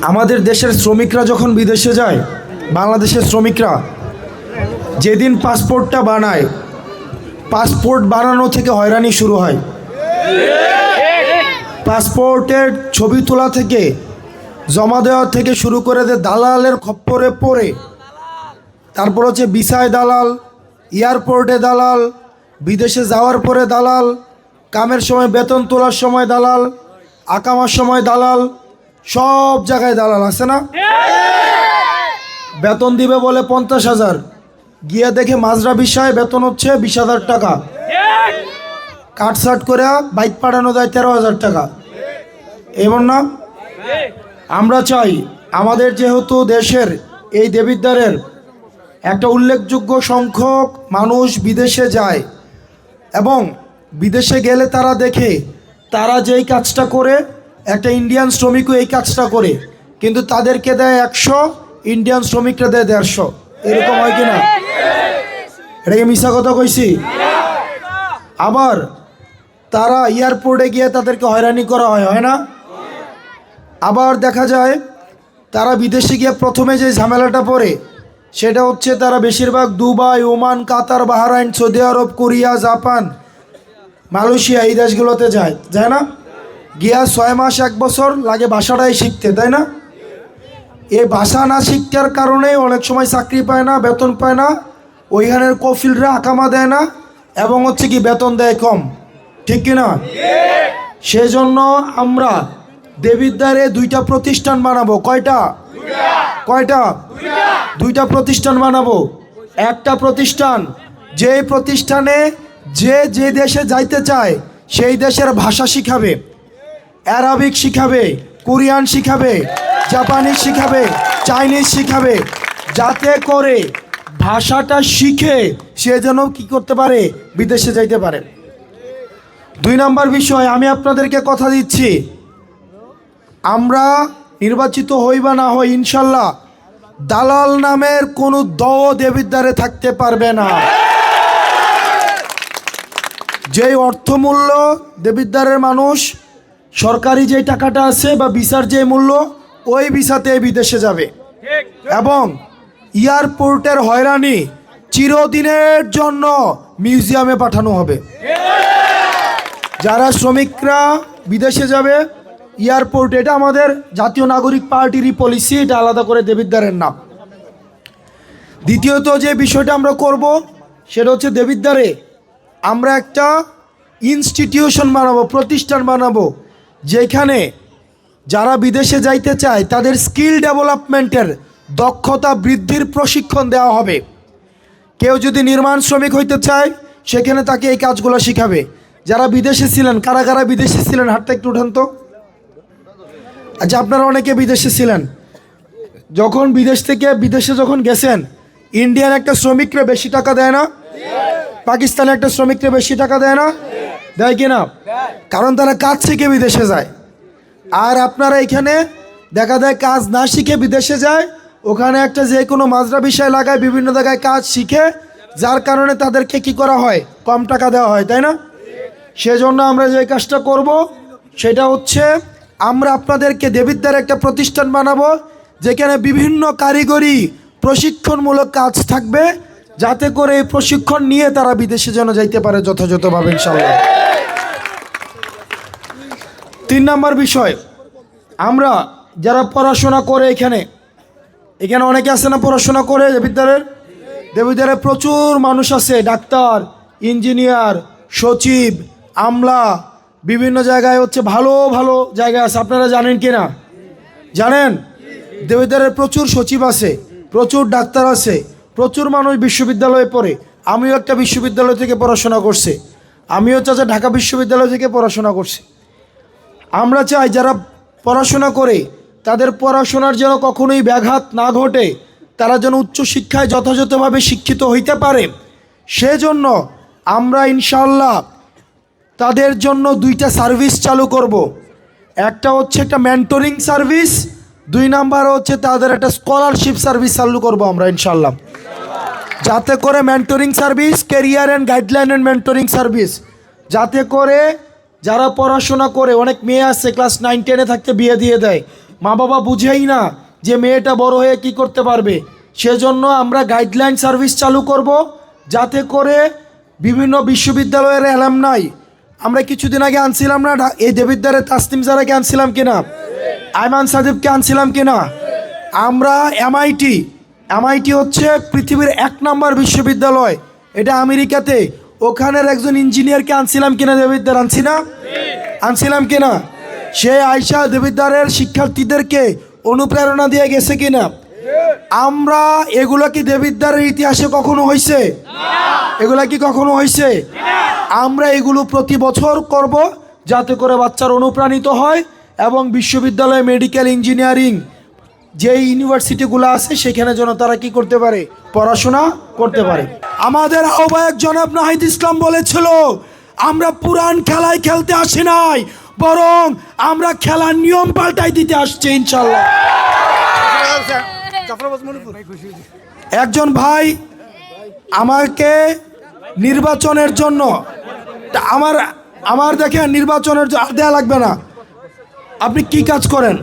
আমাদের দেশের শ্রমিকরা যখন বিদেশে যায়, বাংলাদেশের শ্রমিকরা, যেদিন পাসপোর্টটা বানায়, পাসপোর্ট বানানো থেকে হয়রানি শুরু হয়। পাসপোর্টের ছবি তোলা থেকে, জমা দেওয়া থেকে শুরু করে যে দালালের খপ্পরে পড়ে, তারপর হচ্ছে বিসায় দালাল, এয়ারপোর্টে দালাল, বিদেশে যাওয়ার পরে দালাল, কামের সময় বেতন তোলার সময় দালাল, আকামার সময় দালাল সব জায়গায় দালাল আছে না? বেতন দিবে বলে পঞ্চাশ হাজার। গিয়ে দেখে মাজরা বিষয় বেতন হচ্ছে বিশ হাজার টাকা। কাট কাটসাট করে বাইক পাঠানো যায় তেরো হাজার টাকা। এমন না? আমরা চাই আমাদের যেহেতু দেশের এই দেবিদ্বারের একটা উল্লেখযোগ্য সংখ্যক মানুষ বিদেশে যায় এবং বিদেশে গেলে তারা দেখে, তারা যেই কাজটা করে একটা ইন্ডিয়ান শ্রমিকও এই কাজটা করে, কিন্তু তাদেরকে দেয় একশো ইন্ডিয়ান শ্রমিকরা দেয় দেড়শো। এরকম হয় কি না এটা কি মিশা কথা কইছি? আবার তারা এয়ারপোর্টে গিয়ে তাদেরকে হয়রানি করা হয় হয় না? আবার দেখা যায়, তারা বিদেশে গিয়ে প্রথমে যে ঝামেলাটা পড়ে, সেটা হচ্ছে তারা বেশিরভাগ Dubai, Oman, Qatar, Bahrain, Saudi Arabia, Korea, Japan, Malaysia এই দেশগুলোতে যায় যায় না? গিয়া ছয় মাস এক বছর লাগে ভাষাটাই শিখতে, তাই না? এই ভাষা না শিক্ষার কারণে অনেক সময় চাকরি পায় না, বেতন পায় না, ওইখানের কফিলরা আকামা দেয় না, এবং হচ্ছে কি বেতন দেয় কম, ঠিক কি না? সেজন্য আমরা দেবিদ্বারে দুইটা প্রতিষ্ঠান বানাবো, কয়টা? কয়টা? দুইটা প্রতিষ্ঠান বানাবো। একটা প্রতিষ্ঠান যে প্রতিষ্ঠানে যে যে দেশে যাইতে চায়, সেই দেশের ভাষা শিখাবে। অ্যারাবিক শিখাবে কোরিয়ান শিখাবে জাপানিজ শিখাবে চাইনিজ শিখাবে, যাতে করে ভাষাটা শিখে সে যেন কি করতে পারে, বিদেশে যাইতে পারে। দুই নম্বর বিষয়, আমি আপনাদেরকে কথা দিচ্ছি। আমরা নির্বাচিত হই বা না হই, ইনশাল্লাহ দালাল নামের কোনো দ দেবিদ্বারে থাকতে পারবে না। যেই অর্থমূল্য দেবিদ্বারের মানুষ সরকারি যে টাকাটা আছে বা ভিসার যে মূল্য ওই ভিসাতে বিদেশে যাবে। এবং এয়ারপোর্টের হয়রানি চিরদিনের জন্য মিউজিয়ামে পাঠানো হবে। যারা শ্রমিকরা বিদেশে যাবে এয়ারপোর্ট এটা আমাদের জাতীয় নাগরিক পার্টিরই পলিসি এটা আলাদা করে দেবিদ্বারের নাম। দ্বিতীয়ত যে বিষয়টা আমরা করব সেটা হচ্ছে দেবিদ্বারে আমরা একটা ইনস্টিটিউশন বানাবো প্রতিষ্ঠান বানাবো। যেখানে যারা বিদেশে যাইতে চায়, তাদের স্কিল ডেভেলপমেন্টের দক্ষতা বৃদ্ধির প্রশিক্ষণ দেওয়া হবে। কেউ যদি নির্মাণ শ্রমিক হইতে চায়, সেখানে তাকে এই কাজগুলো শিখাবে। যারা বিদেশে ছিলেন, কারা কারা বিদেশে ছিলেন? হাতটা একটু উঠান তো। আচ্ছা আপনারা অনেকে বিদেশে ছিলেন। যখন বিদেশ থেকে, বিদেশে যখন গেছেন, ইন্ডিয়ান একটা শ্রমিকরা বেশি টাকা দেয় না? পাকিস্তানে একটা শ্রমিকরা বেশি টাকা দেয় না? দেয় কি না কারণ তারা কাজ শিখে বিদেশে যায়। আর আপনারা এখানে দেখা যায় কাজ না শিখে বিদেশে যায়, ওখানে একটা যে কোনো মাজরা বিষয় লাগায়, বিভিন্ন জায়গায় কাজ শিখে, যার কারণে তাদেরকে কি করা হয়? কম টাকা দেওয়া হয়, তাই না? সেজন্য আমরা যে কাজটা করব, সেটা হচ্ছে আমরা আপনাদেরকে দেবিদ্যার একটা প্রতিষ্ঠান বানাবো, যেখানে বিভিন্ন কারিগরি প্রশিক্ষণমূলক কাজ থাকবে। যাতে করে এই প্রশিক্ষণ নিয়ে তারা বিদেশে যেন যাইতে পারে যথাযথভাবে ইনশাল্লাহ তিন নম্বর বিষয়, আমরা যারা পড়াশোনা করে এখানে এখানে অনেকে আছে না পড়াশোনা করে দেবিদ্যারের দেবিদ্যারে প্রচুর মানুষ আছে, ডাক্তার, ইঞ্জিনিয়ার, সচিব, আমলা, বিভিন্ন জায়গায় হচ্ছে ভালো ভালো জায়গা আছে, আপনারা জানেন কি না? জানেন? দেবিদ্যারের প্রচুর সচিব আছে, প্রচুর ডাক্তার আছে প্রচুর মানুষ বিশ্ববিদ্যালয়ে পড়ে। আমিও একটা বিশ্ববিদ্যালয় থেকে পড়াশোনা করছি। আমিও চাচা ঢাকা বিশ্ববিদ্যালয় থেকে পড়াশোনা করছি। আমরা চাই যারা পড়াশোনা করে, তাদের পড়াশোনার যেন কখনোই ব্যাঘাত না ঘটে, তারা যেন উচ্চশিক্ষায় যথাযথভাবে শিক্ষিত হইতে পারে। সেজন্য আমরা ইনশাল্লাহ তাদের জন্য দুইটা সার্ভিস চালু করব। একটা হচ্ছে একটা মেন্টরিং সার্ভিস দুই নাম্বার হচ্ছে তাদের একটা স্কলারশিপ সার্ভিস চালু করব আমরা ইনশাল্লাহ যাতে করে mentoring service career and guideline and mentoring service যাতে করে যারা পড়াশোনা করে, অনেক মেয়ে আছে ক্লাস নাইন টেনে থাকতে বিয়ে দিয়ে দেয়। মা বাবা বুঝেই না যে মেয়েটা বড় হয়ে কি করতে পারবে। সেজন্য আমরা গাইডলাইন সার্ভিস চালু করব, যাতে করে বিভিন্ন বিশ্ববিদ্যালয়ের অ্যালাম নাই আমরা কিছুদিন আগে আনছিলাম না এই দেবিদ্বারে তাসলিম জারাকে আনছিলাম কিনা? আইমান সাদিবকে আনছিলাম কিনা? আমরা এমআইটি এমআইটি হচ্ছে পৃথিবীর এক নম্বর বিশ্ববিদ্যালয়। এটা আমেরিকাতে। ওখানের একজন ইঞ্জিনিয়ারকে আনছিলাম কিনা দেবিদ্বার আনছি না আনছিলাম কিনা? সে আয়সা দেবিদ্বারের শিক্ষার্থীদেরকে অনুপ্রেরণা দিয়ে গেছে কিনা? আমরা, এগুলো কি দেবিদ্বারের ইতিহাসে কখনো হয়েছে এগুলা কি কখনো হয়েছে আমরা এগুলো প্রতি বছর করব যাতে করে বাচ্চারা অনুপ্রাণিত হয় এবং বিশ্ববিদ্যালয় মেডিকেল ইঞ্জিনিয়ারিং যে ইউনিভার্সিটিগুলো আছে, সেখানে যেন তারা কি করতে পারে? পড়াশোনা করতে পারে। আমাদের আহ্বায়ক জনাব নাহিদ ইসলাম বলেছিল, আমরা পুরান খেলায় খেলতে আসি নাই, বরং আমরা খেলার নিয়ম পাল্টাই দিতে আসছি ইনশাল্লাহ একজন ভাই আমাকে নির্বাচনের জন্য আমার আমার দেখেন নির্বাচনের দেয়া লাগবে না। আপনি কি কাজ করেন?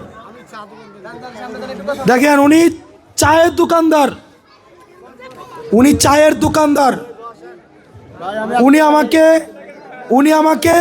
দেখেন উনি চায়ের দোকানদার। উনি চায়ের দোকানদার। উনি আমাকে উনি আমাকে